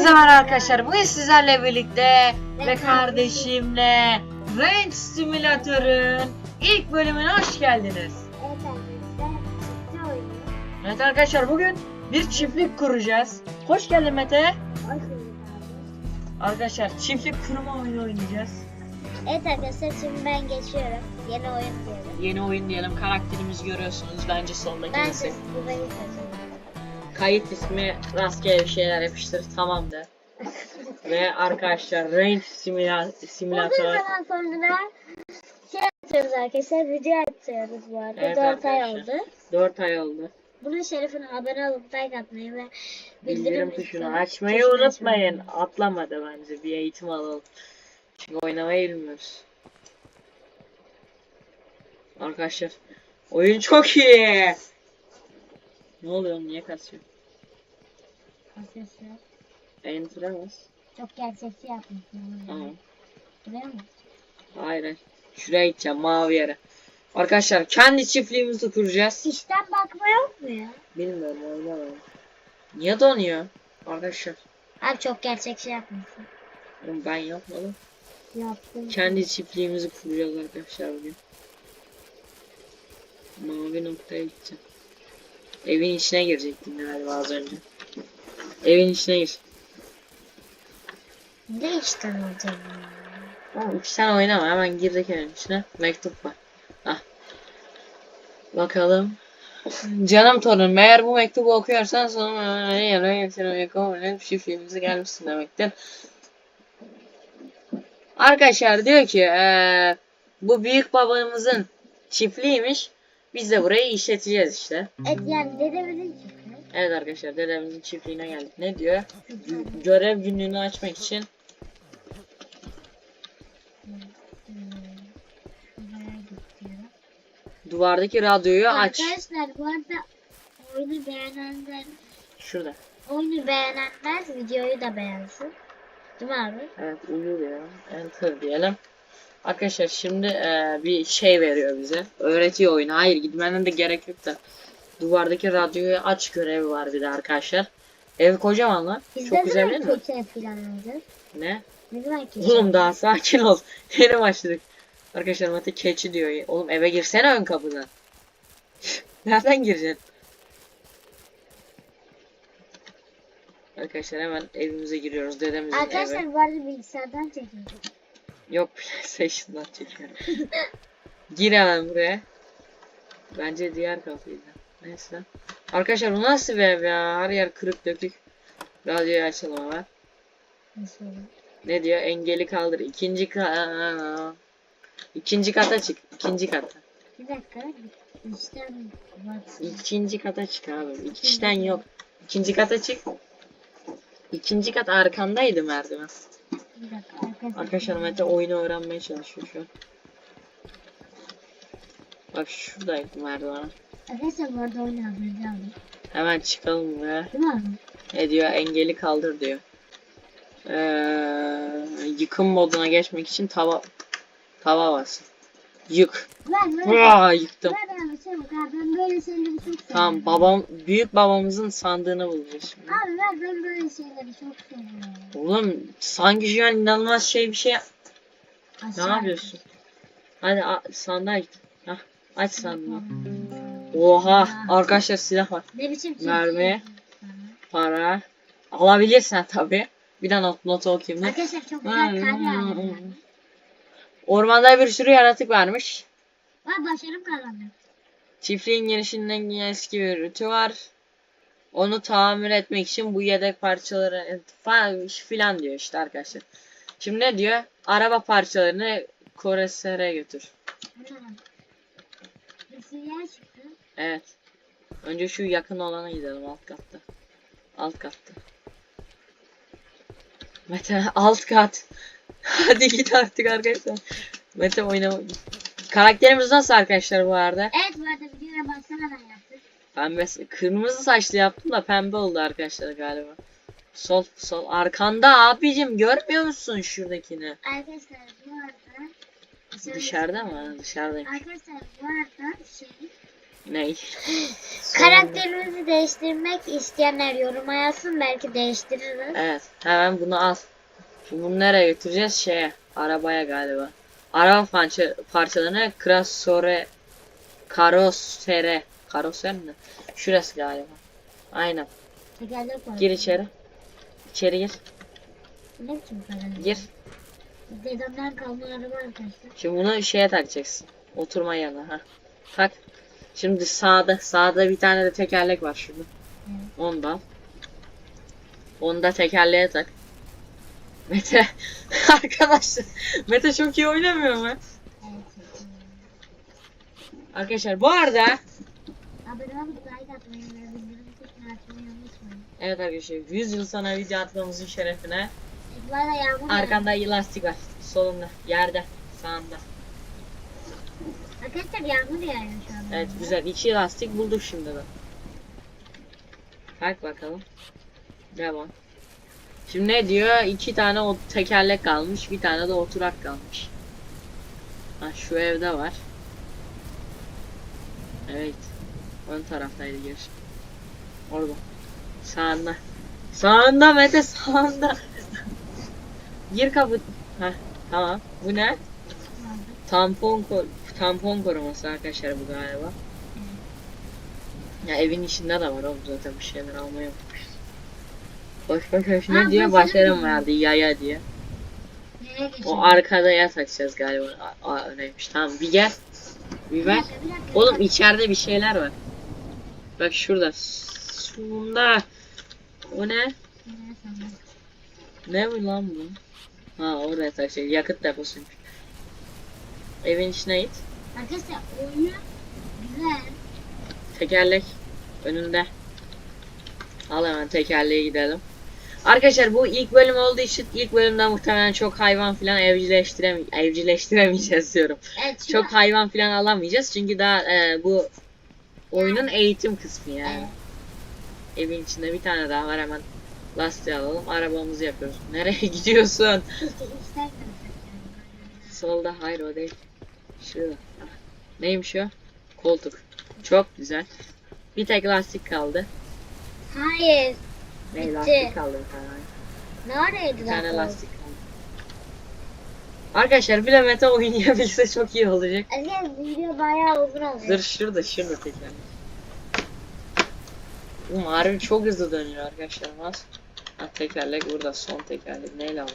Hepinize merhaba arkadaşlar. Bugün sizlerle birlikte ve kardeşimle Range Simülatör'ün ilk bölümüne hoş geldiniz. Evet arkadaşlar. Evet bugün bir çiftlik kuracağız. Hoş geldin Mete. Hoş bulduk abi. Arkadaşlar çiftlik kurma oyunu oynayacağız. Evet arkadaşlar şimdi ben geçiyorum. Yeni oyun diyorum. Yeni oyun diyelim. Karakterimizi görüyorsunuz. Bence sondaki Ben siz seçeceğim. Kayıt ismi rastgele bir şeyler yapıştır. Tamam de. ve arkadaşlar Range Simüla- Simülatör. zaman sonra şey atıyoruz arkadaşlar. Video atıyoruz bu arada. Evet 4 ay arkadaşlar. oldu. 4 ay oldu. Bunun şerefine abone olup like atmayı ve Bildirim tuşunu açmayı tuşunu unutmayın. açmayı. Atlamadı bence. Bir eğitim alalım. Çünkü oynamayı bilmiyoruz. Arkadaşlar. Oyun çok iyi. Ne oluyor? Niye kasıyor? Arkadaşlar Enter'a bas. çok gerçekçi yapmışsın. Tamam. Biliyor musun? Hayır. hayır. Şuraya gideceğim. Mavi yere. Arkadaşlar kendi çiftliğimizi kuracağız. İşten bakma yok mu ya? Bilmiyorum oynamıyorum. Niye donuyor? Arkadaşlar. Abi çok gerçekçi yapmışsın. oğlum Ben yapmadım. Yaptım. Kendi çiftliğimizi kuracağız arkadaşlar bugün. Mavi noktaya gideceğim. Evin içine girecektim galiba az önce. Evin içine gir. Ne işten olacak? İki sen oynama hemen girdik evin içine. Mektup var. Ah. Bakalım. Canım torunum eğer bu mektubu okuyorsan getirmeye kabul edip çiftliğimize gelmişsin demektir. Arkadaşlar diyor ki eee, bu büyük babamızın çiftliğiymiş. Biz de burayı işleteceğiz işte. Evet yani dedemizin çıktı. Evet arkadaşlar dedemizin çiftliğine geldik. Ne diyor? Gö- Görev günlüğünü açmak için duvardaki radyoyu aç. Arkadaşlar bu arada oyunu beğenenler Şurada. oyunu beğenenler videoyu da beğensin. Değil mi abi? Evet uyu diyor. Enter diyelim. Arkadaşlar şimdi eee, bir şey veriyor bize. Öğretiyor oyunu. Hayır gitmenden de gerek yok da. Duvardaki radyoyu aç görevi var bir de arkadaşlar. Ev kocaman lan. Biz Çok güzel değil mi? kötü? Ne? Ne zaman kötü? Oğlum daha sakin ol. Yeni başladık. Arkadaşlar Mete keçi diyor. Oğlum eve girsene ön kapıdan. Nereden gireceksin? Arkadaşlar hemen evimize giriyoruz. Dedemizin Arkadaşlar evi. bu arada bilgisayardan çekiyorum. Yok PlayStation'dan çekiyorum. Gir hemen buraya. Bence diğer kapıydı. Neyse. Arkadaşlar bu nasıl bir ev ya? Her yer kırık dökük. Radyoyu açalım hemen. Nasıl? Ne diyor? Engeli kaldır. İkinci ka İkinci kata çık. İkinci kata. Bir dakika. Baksın. İkinci kata çık abi. Kişiden yok. İkinci kata çık. İkinci kat arkandaydı merdiven. Dakika. Arkadaşlar Mete oyunu öğrenmeye çalışıyor şu an. Bak şuradaydı merdiven. Arkadaşlar bu arada oyunu aldım. Hemen çıkalım buraya. Değil mi abi? Ne diyor? Engeli kaldır diyor. Ee, yıkım moduna geçmek için tava tava basın. Yık. Aa, yıktım. Ver abi çabuk abi ben böyle şeyleri çok seviyorum. Tamam babam büyük babamızın sandığını bulacağız şimdi. Abi ver ben böyle şeyleri çok seviyorum. Oğlum sanki şu an inanılmaz şey bir şey yap- Ne Aşağı- yapıyorsun? Hadi a- sandığa git. Hah, aç sandığını. Oha arkadaşlar silah var. Ne biçim Mermi. Para. Alabilirsen tabi. Bir de not, notu okuyayım. da. Arkadaşlar çok güzel kar yağıyor. Ormanda bir sürü yaratık varmış. Ben başarım kazandım. Çiftliğin girişinden eski bir rütü var. Onu tamir etmek için bu yedek parçaları falan filan diyor işte arkadaşlar. Şimdi ne diyor? Araba parçalarını Koreser'e götür. Bu Evet. Önce şu yakın olana gidelim alt katta. Alt katta. Mete alt kat. Hadi git artık arkadaşlar. Mete oynama. Karakterimiz nasıl arkadaşlar bu arada? Evet bu arada videoya başlamadan yaptık. Pembe, kırmızı saçlı yaptım da pembe oldu arkadaşlar galiba. Sol sol arkanda abicim görmüyor musun şuradakini? Arkadaşlar bu arada Dışarıda mı? Dışarıdayım. Arkadaşlar bu arada şey Ney? Karakterimizi değiştirmek isteyenler yoruma yazsın belki değiştiririz. Evet. Hemen bunu al. Şimdi bunu nereye götüreceğiz? Şeye. Arabaya galiba. Araba parça, parçalarını krasore karosere karoser mi? Şurası galiba. Aynen. Gir içeri. İçeri gir. Ne biçim karakter? Gir. Dedemden kalma araba arkadaşlar. Şimdi bunu şeye takacaksın. Oturma yanına. Ha. Tak. Şimdi sağda sağda bir tane de tekerlek var şurada. Evet. Onu da al. Onu da tekerleğe tak. Mete arkadaşlar Mete çok iyi oynamıyor mu? Arkadaşlar bu arada evet arkadaşlar 100 yıl sonra video atmamızın şerefine arkanda lastik var. Solunda, yerde, sağında. Arkadaşlar yağmur yağıyor şu an. Evet güzel. iki lastik bulduk şimdi de. Bak bakalım. Devam. Şimdi ne diyor? İki tane o tekerlek kalmış. Bir tane de oturak kalmış. Ha şu evde var. Evet. Ön taraftaydı giriş. Orada. Sağında. Sağında Mete sağında. Gir kapı. Ha tamam. Bu ne? Tampon ko- tampon koruması arkadaşlar bu galiba. Ya evin içinde de var oğlum zaten bir şeyler almayı unutmuşuz. Boş boş boş ne bu Başlarım verdi yaya diye. O arkada ya takacağız galiba. Aa, öyleymiş. Tamam bir gel. Bir ver. Oğlum içeride bir şeyler var. Bak şurada. Şunda. O ne? Ne bu lan bu? Ha oraya takacak. Yakıt deposuymuş. Evin içine git. Arkadaşlar oyun güzel. Tekerlek önünde. Al hemen tekerleğe gidelim. Arkadaşlar bu ilk bölüm olduğu için ilk bölümde muhtemelen çok hayvan filan evcilleştirem evcilleştiremeyeceğiz diyorum. Evet Çok hayvan filan alamayacağız çünkü daha e, bu oyunun eğitim kısmı yani. Evet. Evin içinde bir tane daha var hemen lastiği alalım. Arabamızı yapıyoruz. Nereye gidiyorsun? Solda hayır o değil. Ah, Neymiş o? Koltuk. Çok güzel. Bir tek lastik kaldı. Hayır. Ne Bitti. lastik kaldı bir tane. Neredeydi Bir tane lastik kaldı. Arkadaşlar bir de meta oynayabilse çok iyi olacak. Arkadaşlar video bayağı uzun olacak. Dur şurada şurada tekrar. Bu harbi çok hızlı dönüyor arkadaşlar. Nasıl? Ha, tekerlek burada son tekerlek. Neyle almış?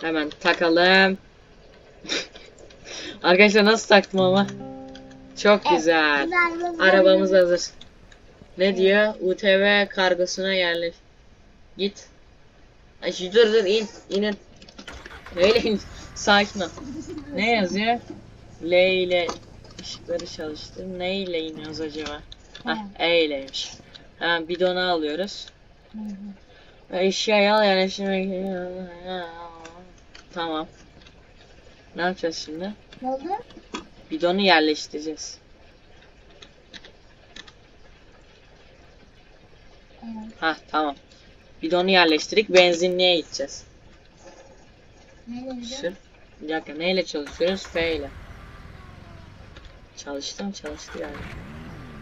Hemen takalım. arkadaşlar nasıl taktım ama? Çok güzel. Arabamız hazır. Ne diyor? UTV kargosuna yerleş. Git. Ay dur dur in inin. Öyle in. Sakin ol. Ne yazıyor? L ile ışıkları çalıştır. Ne ile iniyoruz acaba? Heh, E ileymiş. Hemen bidonu alıyoruz. Eşyayı al yerleştirmek. Tamam. Ne yapacağız şimdi? Ne oldu? Bidonu yerleştireceğiz. Evet. Ha tamam. Bidonu yerleştirdik. Benzinliğe gideceğiz. Ne dedi? Sür. Bir dakika neyle çalışıyoruz? F ile. Çalıştı mı? Çalıştı yani.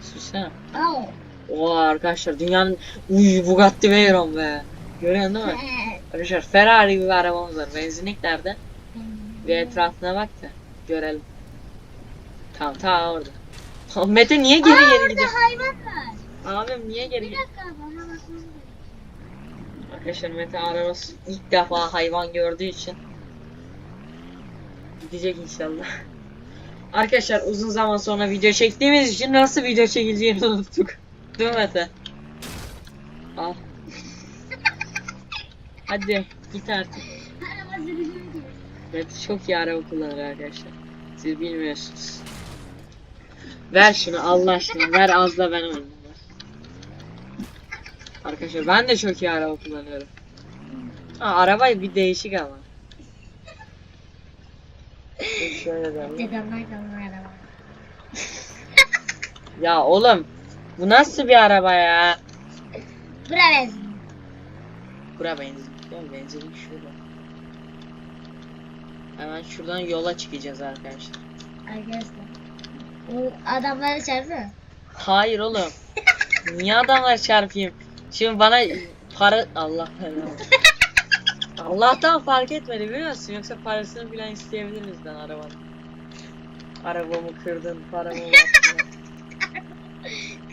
Sürsene. Aa. Oo arkadaşlar dünyanın uy Bugatti Veyron be. Görüyorsun değil mi? Evet. Arkadaşlar Ferrari gibi bir arabamız var. Benzinlik nerede? Bir etrafına bak da görelim. Tamam ta orada. Mete niye geri Aa, geri orada gidiyor? hayvan var. Abim niye geri Bir gidiyor? dakika bana bakmam Arkadaşlar Mete arabası ilk defa hayvan gördüğü için gidecek inşallah. Arkadaşlar uzun zaman sonra video çektiğimiz için nasıl video çekileceğini unuttuk. Değil mi Mete? Al. Hadi git artık. Araba Mete çok iyi araba kullanır arkadaşlar. Siz bilmiyorsunuz. Ver şunu Allah aşkına ver az da ben oynayayım. Arkadaşlar ben de çok iyi araba kullanıyorum. Ha, araba bir değişik ama. Şöyle kalma araba. Ya oğlum bu nasıl bir araba ya? Bura benzin. Bura benzin. Oğlum benzinlik şurada. Hemen şuradan yola çıkacağız arkadaşlar. Arkadaşlar. Bu adamlara çarpsana. Hayır oğlum. Niye adamlar çarpayım? Şimdi bana para... Allah. Allah'tan fark etmedi biliyor musun? Yoksa parasını bile isteyebilir bizden arabanın. Arabamı kırdın, paramı baktın.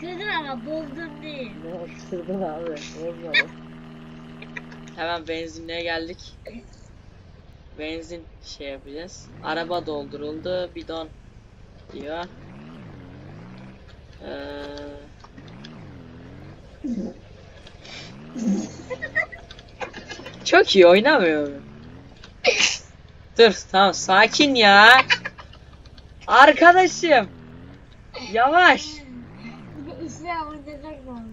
Kırdın ama bozdun değil. Ne kırdın abi? Bozmadı. Hemen benzinliğe geldik. Benzin şey yapacağız. Araba dolduruldu. Bidon diyor. Ee... Çok iyi oynamıyor mu? Dur tamam sakin ya. Arkadaşım. Yavaş. Bir de işe oynayacak mı?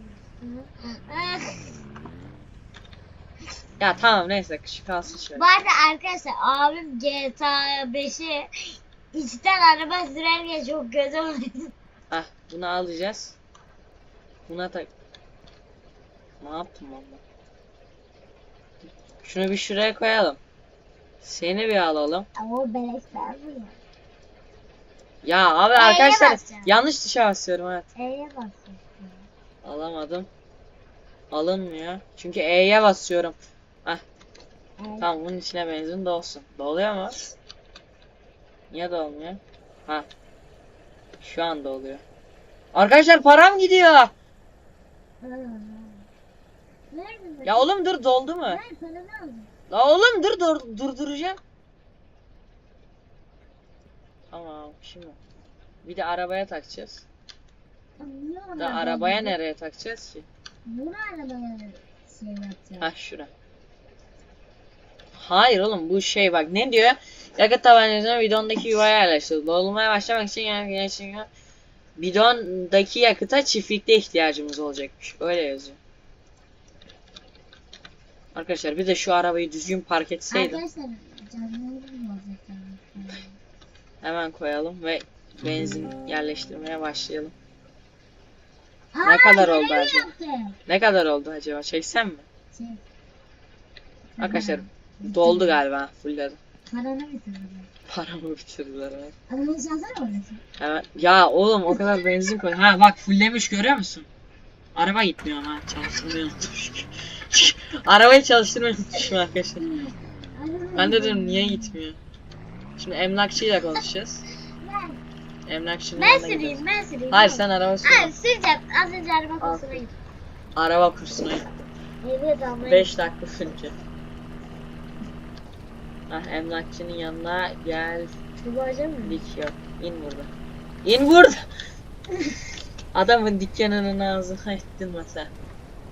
Ya tamam neyse şu kalsın şöyle. Bu arada arkadaşlar abim GTA 5'i içten araba sürerken çok kötü. Ah bunu alacağız. Buna tak. Ne yaptım valla? Şunu bir şuraya koyalım. Seni bir alalım. Ama o beleşler bu ya. Ya abi E'ye arkadaşlar basacağım. yanlış tuşa basıyorum evet. E'ye basıyorsun. Alamadım. Alınmıyor. Çünkü E'ye basıyorum. Tamam bunun içine benzin dolsun. Doluyor mu? Niye dolmuyor? Ha. Şu an doluyor. Arkadaşlar param gidiyor. Ya oğlum dur doldu mu? La oğlum dur dur durduracağım. Tamam şimdi. Bir de arabaya takacağız. Da arabaya nereye takacağız ki? Bunu arabaya şey yapacağım. Ha şura. Hayır oğlum bu şey bak ne diyor? Yakıt tabancasına bidondaki yuvaya yerleştir. Dolmaya başlamak için yani gerçekten bidondaki yakıta çiftlikte ihtiyacımız olacakmış. Öyle yazıyor. Arkadaşlar bir de şu arabayı düzgün park etseydim. Arkadaşlar. Hemen koyalım ve benzin yerleştirmeye başlayalım. Aa, kadar oldu acaba? yaptı. Ne kadar oldu acaba? Çeksem mi? Şey. Arkadaşlar doldu galiba. Fullledim. Paranı bitirdim. Paramı bitirdiler. evet. Adamın şansına orası. Hemen. Ya oğlum o kadar benzin koy. Ha bak fulllemiş görüyor musun? Araba gitmiyor ama çalıştırmayı unutmuş. Arabayı çalıştırmayı unutmuşum arkadaşlar. Ben de dedim niye gitmiyor? Şimdi emlakçıyla konuşacağız. Emlakçının ben yanına gidelim. süreyim ben süreyim. Hayır sen araba sür. Hayır süreceğim. Az önce araba kursuna gittim. Araba kursuna. Evet ama. 5 dakika önce. Ah emlakçının yanına gel. Bu acı mı? Dik yok. İn burada. İn burada. Adamın dükkanının ağzına ettin mesela.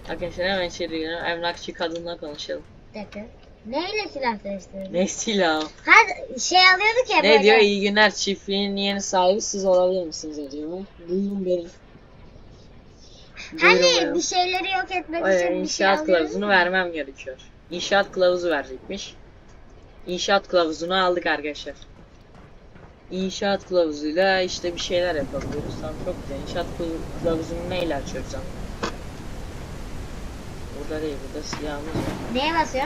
Arkadaşlar hemen içeri girelim. Emlakçı kadınla konuşalım. Bir dakika. Neyle silah değiştirdin? Ne silah? Hadi şey alıyorduk ya böyle. Ne diyor? İyi günler çiftliğin yeni sahibi siz olabilir misiniz acaba? Buyurun benim. Hani bir şeyleri yok etmek için bir şey İnşaat alıyorduk kılavuzunu vermem gerekiyor. İnşaat kılavuzu verecekmiş. İnşaat kılavuzunu aldık arkadaşlar. İnşaat kılavuzuyla işte bir şeyler yapabiliyoruz. Tamam çok güzel. İnşaat kılav- kılavuzunu neyle açıyoruz ama? Burada değil, burada silahımız var. Neye basıyor?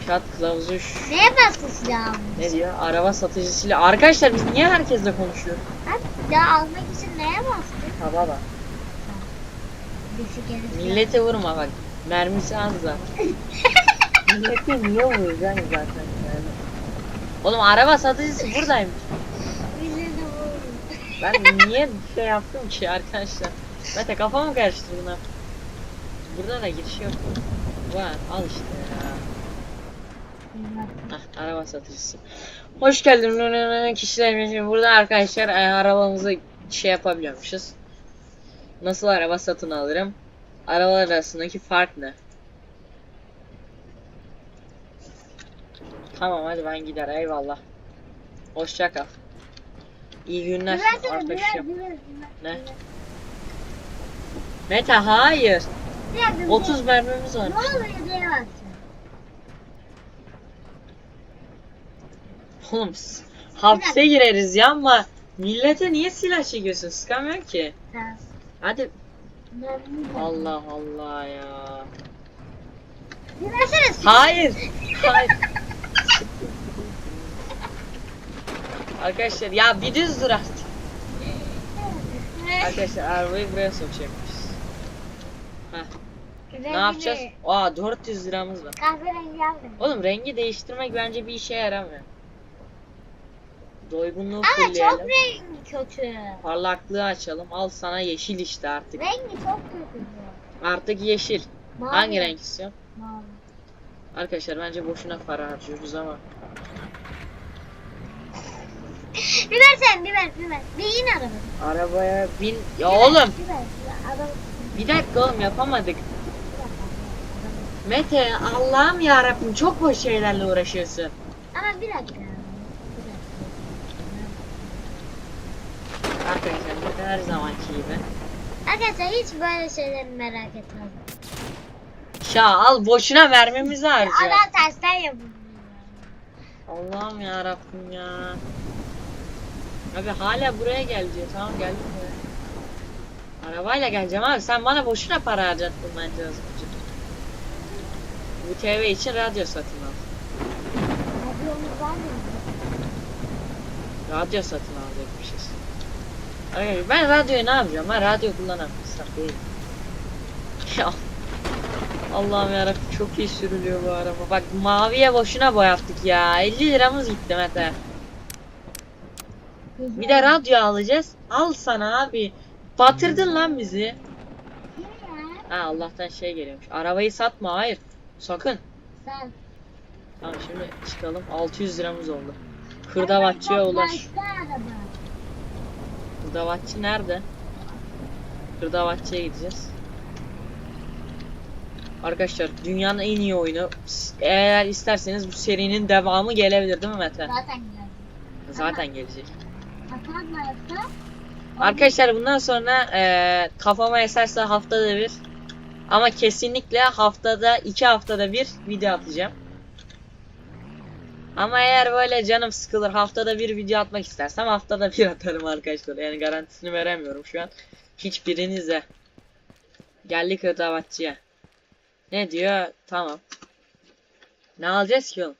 İnşaat kılavuzu şu- Neye bastı silahımı? ne diyor? Araba satıcısıyla. Arkadaşlar biz niye herkesle konuşuyoruz? Ha, silah almak için neye bastı? Tamam bak. Millete vurma bak. Mermisi az zaten. Millete niye vuracaksın zaten yani? Oğlum araba satıcısı buradaymış. Ben niye şey yaptım ki arkadaşlar? Mete kafamı karıştırdın ha. Burada da giriş yok. Var al işte ya. Hah, araba satıcısı. Hoş geldin kişilerimiz. Burada arkadaşlar e, arabamızı şey yapabiliyormuşuz. Nasıl araba satın alırım? Arabalar arasındaki fark ne? Tamam hadi ben gider eyvallah. Hoşça kal. İyi günler Güversene, güver, güver, güver. Ne? Mete hayır. Dakika, 30 mermimiz var. Ne oluyor. Oğlum hapse gireriz ya ama millete niye silah çekiyorsun? Sıkamıyor ki. Tamam. Hadi. Allah Allah ya. Güversene. Hayır. Hayır. Arkadaşlar ya bir düz dur artık. Arkadaşlar arabayı buraya sokacakmışız. Heh. Ne yapacağız? Aa 400 liramız var. Kahverengi. Oğlum rengi değiştirmek bence bir işe yaramıyor. Doygunluğu Ama çok rengi kötü. Parlaklığı açalım. Al sana yeşil işte artık. Rengi çok kötü. Artık yeşil. Mavi. Hangi renk istiyorsun? Mavi. Arkadaşlar bence boşuna para harcıyoruz ama. Bir ver sen bir ver bir in arabada. Arabaya bin... Ya Bir ver, oğlum Bir ver. bir ver. Adam. bir dakika oğlum yapamadık. Mete Allah'ım ya çok boş şeylerle uğraşıyorsun. Ama bir dakika. Arkadaşlar Mete her zamanki gibi. Arkadaşlar hiç böyle şeyleri merak etmez. Ya al boşuna mermimizi harcıyor. Adam tersten yapıyor. Allah'ım ya Rabbim ya. Abi hala buraya gel diyor. Tamam geldim buraya. Arabayla geleceğim abi. Sen bana boşuna para harcattın bence az önce. Bu TV için radyo satın al. Radyomuz var mı? Radyo satın alacakmışız. Arkadaşlar ben radyoyu ne yapacağım? Ben radyo kullanan insan değilim. Ya. Allah'ım yarabbim çok iyi sürülüyor bu araba. Bak maviye boşuna boyattık ya. 50 liramız gitti Mete. Bir de radyo alacağız. Al sana abi. Batırdın lan bizi. Ha Allah'tan şey geliyormuş. Arabayı satma hayır. Sakın. Sen. Tamam şimdi çıkalım. 600 liramız oldu. Hırdavatçıya ulaş. Hırdavatçı nerede? Hırdavatçıya gideceğiz. Arkadaşlar dünyanın en iyi oyunu. Eğer isterseniz bu serinin devamı gelebilir değil mi Mete? Zaten geldi. Zaten gelecek. Arkadaşlar bundan sonra eee, kafama eserse haftada bir ama kesinlikle haftada iki haftada bir video atacağım. Ama eğer böyle canım sıkılır haftada bir video atmak istersem haftada bir atarım arkadaşlar. Yani garantisini veremiyorum şu an. Hiçbirinize. Geldik hırdavatçıya. Ne diyor? Tamam. Ne alacağız ki oğlum?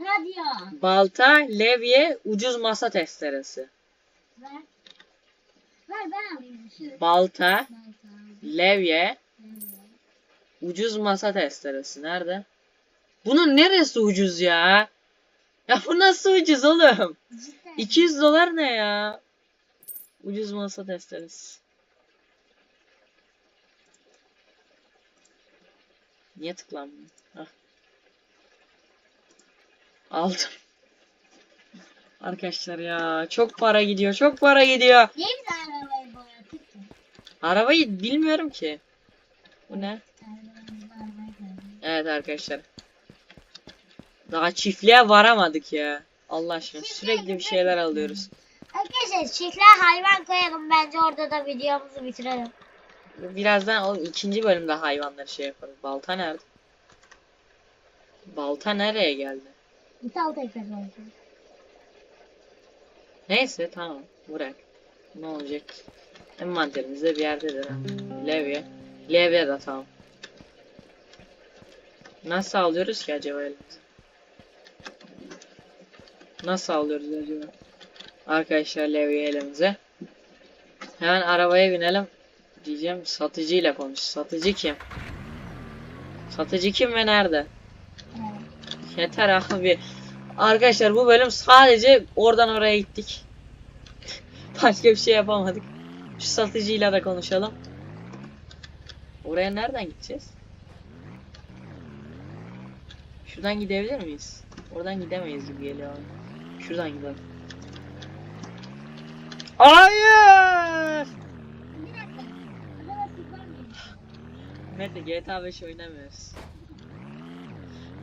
Radyo. Balta, levye, ucuz masa testeresi. Ver. Ver ben alayım. Şu. Balta, levye, Ucuz masa testeresi nerede? Bunun neresi ucuz ya? Ya bu nasıl ucuz oğlum? Cidden. 200 dolar ne ya? Ucuz masa testeresi. Niye tıklanmıyor? Aldım. Arkadaşlar ya çok para gidiyor çok para gidiyor. Niye biz arabayı boyadık ki? Arabayı bilmiyorum ki. Bu ne? Evet arkadaşlar. Daha çiftliğe varamadık ya. Allah aşkına Çiftliğe sürekli bir şeyler alıyoruz. Arkadaşlar çiftliğe hayvan koyalım bence orada da videomuzu bitirelim. Birazdan o ikinci bölümde hayvanları şey yaparız. Balta nerede? Balta nereye geldi? İthal teknoloji. Neyse tamam bırak. Ne olacak? Envanterimizde bir yerdedir ha. Levye. Levye de tamam. Nasıl alıyoruz ki acaba elimize? Nasıl alıyoruz acaba? Arkadaşlar levye elimize. Hemen arabaya binelim. Diyeceğim satıcıyla konuş. Satıcı kim? Satıcı kim ve nerede? Yeter abi. Arkadaşlar bu bölüm sadece oradan oraya gittik. Başka bir şey yapamadık. Şu satıcıyla da konuşalım. Oraya nereden gideceğiz? Şuradan gidebilir miyiz? Oradan gidemeyiz gibi geliyor. Şuradan gidelim. Hayır! Mete GTA 5 oynamıyoruz.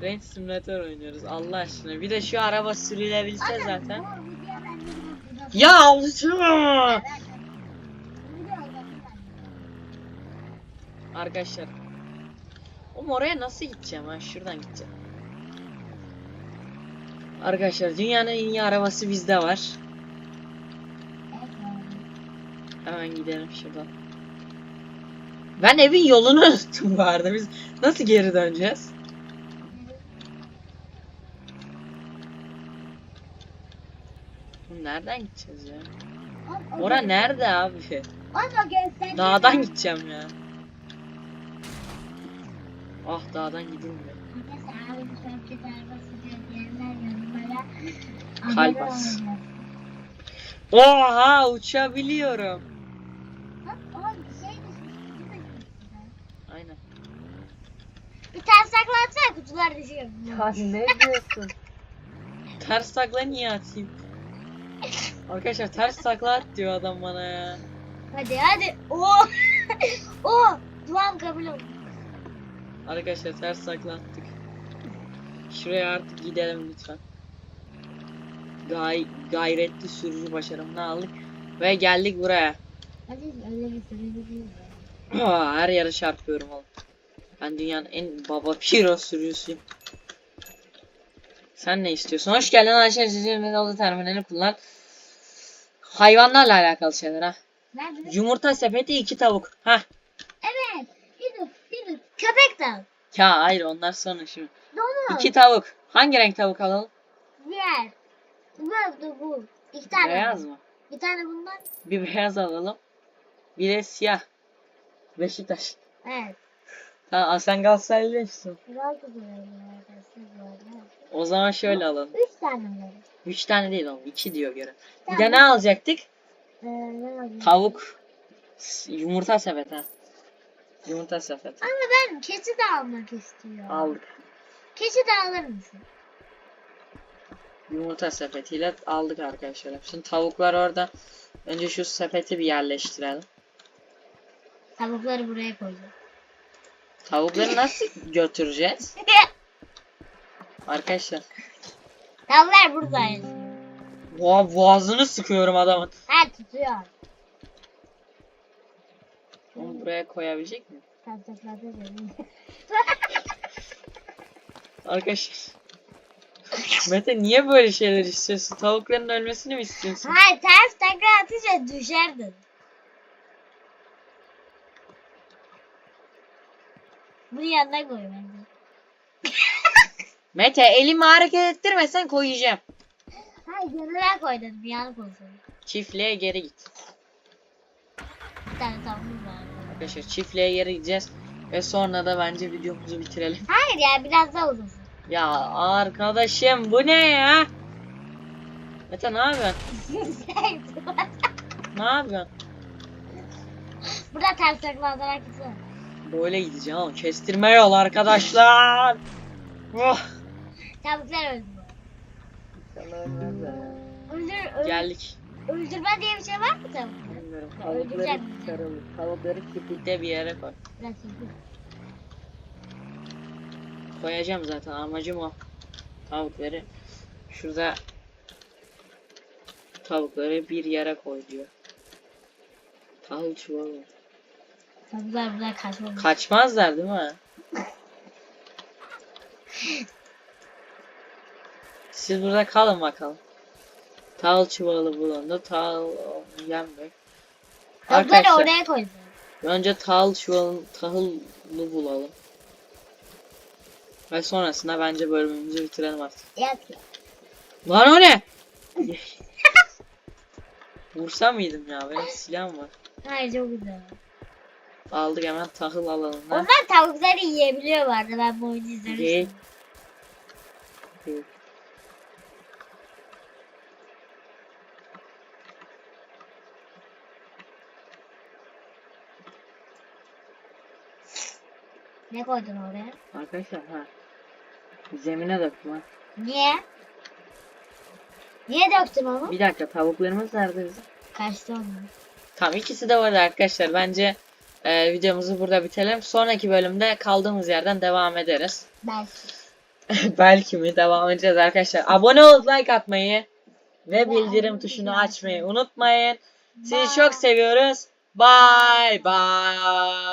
Range Simulator oynuyoruz Allah aşkına. Bir de şu araba sürülebilse zaten. Ya alışma! Arkadaşlar. Oğlum oraya nasıl gideceğim ha? Şuradan gideceğim. Arkadaşlar dünyanın en iyi arabası bizde var. Hemen gidelim şuradan. Ben evin yolunu unuttum bu arada. Biz nasıl geri döneceğiz? Nereden gideceğiz ya? Hop, Ora nerede abi? Dağdan gideceğim ya. Ah dağdan gidilmiyor. Abi olacak. Oha uçabiliyorum. Şey. Aynen. Bir ters takla atsana kutular düşüyor. ne diyorsun? ters takla niye atayım? Arkadaşlar ters takla at diyor adam bana ya. Hadi hadi. Oo. Oo. Duam kabul oldu. Arkadaşlar ters takla attık. Şuraya artık gidelim lütfen. Gay gayretli sürücü başarımını aldık. Ve geldik buraya. Hadi öyle bir sürücü değil. Her yere çarpıyorum oğlum. Ben dünyanın en baba piro sürücüsüyüm. Sen ne istiyorsun? Hoş geldin Ayşe Cicil Medalı terminali kullan. Hayvanlarla alakalı şeyler ha. Nerede? Yumurta sepeti iki tavuk. Ha. Evet. Bir dur. Bir dur. Köpek de al. Ya hayır onlar sonra şimdi. Domuz. İki tavuk. Hangi renk tavuk alalım? Diğer. Bu bu bu. İki tane. Beyaz mı? Bir tane bundan. Bir beyaz alalım. Bir de siyah. Beşiktaş. Evet. Tamam sen Galatasaraylısın. Galatasaraylı. O zaman şöyle alalım. Üç tane var. Üç tane değil oğlum. iki diyor göre. Bir de ne alacaktık? Ee, ne? Tavuk. Yumurta sepeti. ha. Yumurta sepeti. Ama ben keçi de almak istiyorum. Aldık. Keçi de alır mısın? Yumurta sepetiyle aldık arkadaşlar. Şimdi tavuklar orada. Önce şu sepeti bir yerleştirelim. Tavukları buraya koyacağım. Tavukları nasıl götüreceğiz? Arkadaşlar. Tavuklar burada yaşıyor. Boğa, boğazını sıkıyorum adamın. Ha tutuyor. Onu buraya koyabilecek mi? Arkadaşlar. Mete niye böyle şeyler istiyorsun? Tavukların ölmesini mi istiyorsun? Hayır ters takla atınca düşerdin. Bunu yanına koy bence. Mete elimi hareket ettirmesen koyacağım. Hayır yanına koy dedim yanık olsun. Çiftliğe geri git. Bir tane tavuğumuz var. Arkadaşlar çiftliğe geri gideceğiz. Ve sonra da bence videomuzu bitirelim. Hayır ya biraz daha uzasın. Ya arkadaşım bu ne ya? Mete ne yapıyorsun? Ne yapıyorsun? Burada ters takla atarak gitsene. Böyle gideceğim ama kestirme yol arkadaşlar. Oh. Tavuklar öldü bu. Öldür, öldür, Geldik. öldürme diye bir şey var mı tavuklar? Bilmiyorum. Tavukları öldüreceğim. sarılı. Tavukları çiftlikte bir yere koy. Hızlı. Koyacağım zaten amacım o. Tavukları şurada tavukları bir yere koy diyor. Tavuk çuvalı. Tavuklar buradan kaçmamış. Kaçmazlar değil mi? Siz burada kalın bakalım. Tavul çuvalı bulundu. Tavul yenmek. Arkadaşlar oraya koydum. önce tavul çuvalı tahıllı bulalım. Ve sonrasında bence bölümümüzü bitirelim artık. Yat ya. Lan o ne? Vursam mıydım ya? Benim silahım var. Hayır çok güzel. Aldık hemen tahıl alalım. Onlar tavukları yiyebiliyor vardı ben bu oyunu izlemiştim. Ye. Ye. Ne koydun oraya? Arkadaşlar ha. Zemine döktüm ha. Niye? Niye döktün onu? Bir dakika tavuklarımız nerede bizim? Kaçtı onu. Tamam ikisi de var arkadaşlar. Bence e, videomuzu burada bitelim. Sonraki bölümde kaldığımız yerden devam ederiz. Belki. Belki mi devam edeceğiz arkadaşlar. Abone olup like atmayı ve bildirim tuşunu açmayı unutmayın. Sizi çok seviyoruz. Bye bye.